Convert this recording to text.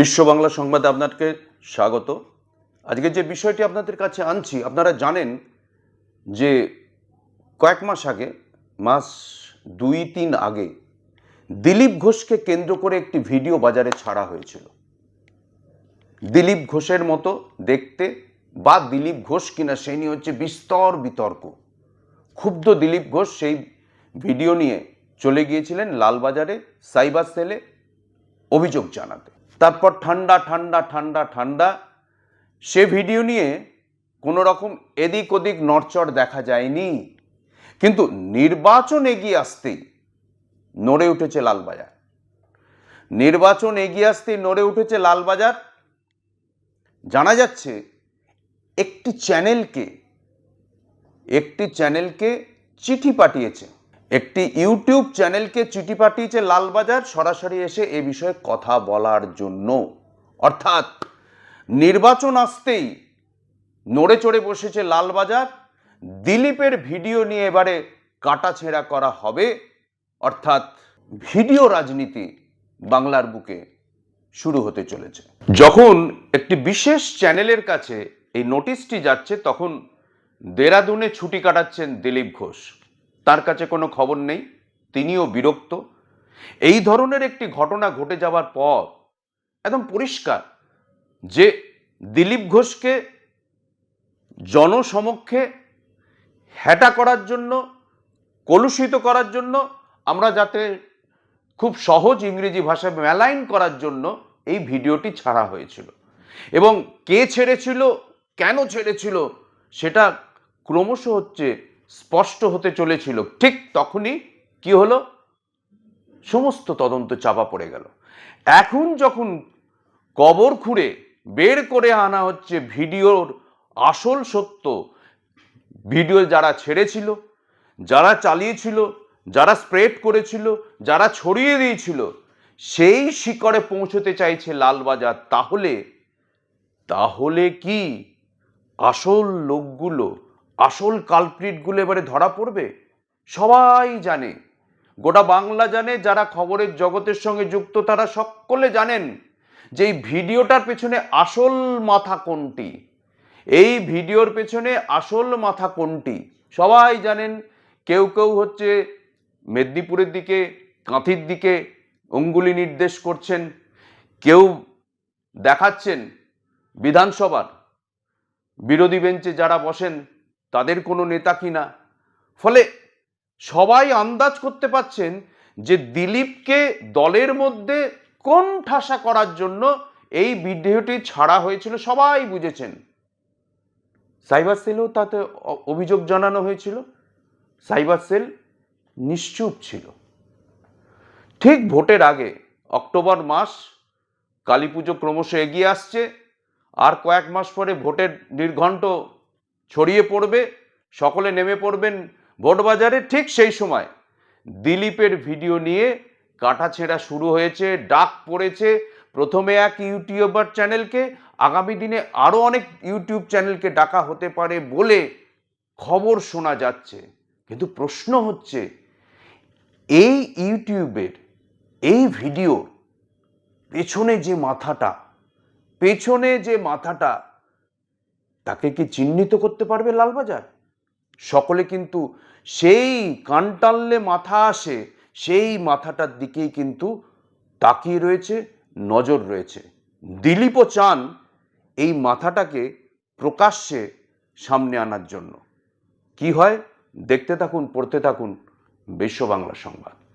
বিশ্ব বাংলা সংবাদে আপনাকে স্বাগত। আজকে যে বিষয়টি আপনাদের কাছে আনছি, আপনারা জানেন যে কয়েক মাস আগে, মাস দুই তিন আগে, দিলীপ ঘোষকে কেন্দ্র করে একটি ভিডিও বাজারে ছাড়া হয়েছিল। দিলীপ ঘোষের মতো দেখতে বা দিলীপ ঘোষ কিনা সেই নিয়ে হচ্ছে বিস্তর বিতর্ক। ক্ষুব্ধ দিলীপ ঘোষ সেই ভিডিও নিয়ে চলে গিয়েছিলেন লালবাজারে সাইবার সেলে অভিযোগ জানাতে। তারপর ঠান্ডা ঠান্ডা ঠান্ডা ঠান্ডা। সে ভিডিও নিয়ে কোনো রকম এদিক ওদিক নড়চড় দেখা যায়নি। কিন্তু নির্বাচন এগিয়ে আসতেই নড়ে উঠেছে লালবাজার। নির্বাচন এগিয়ে আসতেই নড়ে উঠেছে লালবাজার। জানা যাচ্ছে একটি চ্যানেলকে একটি চ্যানেলকে চিঠি পাঠিয়েছে। একটি ইউটিউব চ্যানেলকে চিঠি পাঠিয়েছে লালবাজার সরাসরি এসে এ বিষয়ে কথা বলার জন্য। অর্থাৎ নির্বাচন আসতেই নড়ে চড়ে বসেছে লালবাজার, দিলীপের ভিডিও নিয়ে এবারে কাটাছেঁড়া করা হবে। অর্থাৎ ভিডিও রাজনীতি বাংলার বুকে শুরু হতে চলেছে। যখন একটি বিশেষ চ্যানেলের কাছে এই নোটিশটি যাচ্ছে, তখন দেরাদুনে ছুটি কাটাচ্ছেন দিলীপ ঘোষ। তার কাছে কোনো খবর নেই, তিনিও বিরক্ত। এই ধরনের একটি ঘটনা ঘটে যাওয়ার পর একদম পরিষ্কার যে দিলীপ ঘোষকে জনসমক্ষে হ্যাটা করার জন্য, কলুষিত করার জন্য, আমরা যাতে খুব সহজ ইংরেজি ভাষায় মেলাইন করার জন্য এই ভিডিওটি ছাড়া হয়েছিল। এবং কে ছেড়েছিল, কেন ছেড়েছিল, সেটা ক্রমশ হচ্ছে স্পষ্ট হতে চলেছিল। ঠিক তখনই কি হলো? সমস্ত তদন্ত চাপা পড়ে গেল। এখন যখন কবর খুঁড়ে বের করে আনা হচ্ছে ভিডিওর আসল সত্য, ভিডিও যারা ছেড়েছিল, যারা চালিয়েছিল, যারা স্প্রেড করেছিল, যারা ছড়িয়ে দিয়েছিল, সেই শিকড়ে পৌঁছতে চাইছে লালবাজার। তাহলে তাহলে কি আসল লোকগুলো আসল কালপ্রিটগুলো এবারে ধরা পড়বে? সবাই জানে। গোটা বাংলা জানে, যারা খবরের জগতের সঙ্গে যুক্ত, তারা সকলে জানেন যে এই ভিডিওটার পেছনে আসল মাথা কোনটি। এই ভিডিওর পেছনে আসল মাথা কোনটি? সবাই জানেন, কেউ কেউ হচ্ছে মেদিনীপুরের দিকে, কাঁথির দিকে অঙ্গুলি নির্দেশ করছেন, কেউ দেখাচ্ছেন বিধানসভার বিরোধী বেঞ্চে যারা বসেন তাদের কোনো নেতা কিনা? ফলে সবাই আন্দাজ করতে পাচ্ছেন যে দিলীপকে দলের মধ্যে কোন ঠাসা করার জন্য এই বিদ্রোহটি ছাড়া হয়েছিল সবাই বুঝেছেন। সাইবার সেলেও তাতে অভিযোগ জানানো হয়েছিল। সাইবার সেল নিশ্চুপ ছিল। ঠিক ভোটের আগে অক্টোবর মাস কালী পুজো ক্রমশ এগিয়ে আসছে। আর কয়েক মাস পরে ভোটের নির্ঘণ্ট ছড়িয়ে পড়বে, সকলে নেমে পড়বেন ভোট বাজারে ঠিক সেই সময়। দিলীপের ভিডিও নিয়ে কাটাছেঁড়া শুরু হয়েছে, ডাক পড়েছে। প্রথমে এক ইউটিউবার চ্যানেলকে, আগামী দিনে আরও অনেক ইউটিউব চ্যানেলকে ডাকা হতে পারে বলে খবর শোনা যাচ্ছে। কিন্তু প্রশ্ন হচ্ছে, এই ইউটিউবের এই ভিডিওর পেছনে যে মাথাটা, পেছনে যে মাথাটা তাকে কি চিহ্নিত করতে পারবে লালবাজার? সকলে কিন্তু সেই কান টানলে মাথা আসে, সেই মাথাটার দিকেই কিন্তু তাকিয়ে রয়েছে, নজর রয়েছে। দিলীপও চান এই মাথাটাকে প্রকাশ্যে সামনে আনার জন্য। কি হয়? দেখতে থাকুন, পড়তে থাকুন বিশ্ব বাংলা সংবাদ।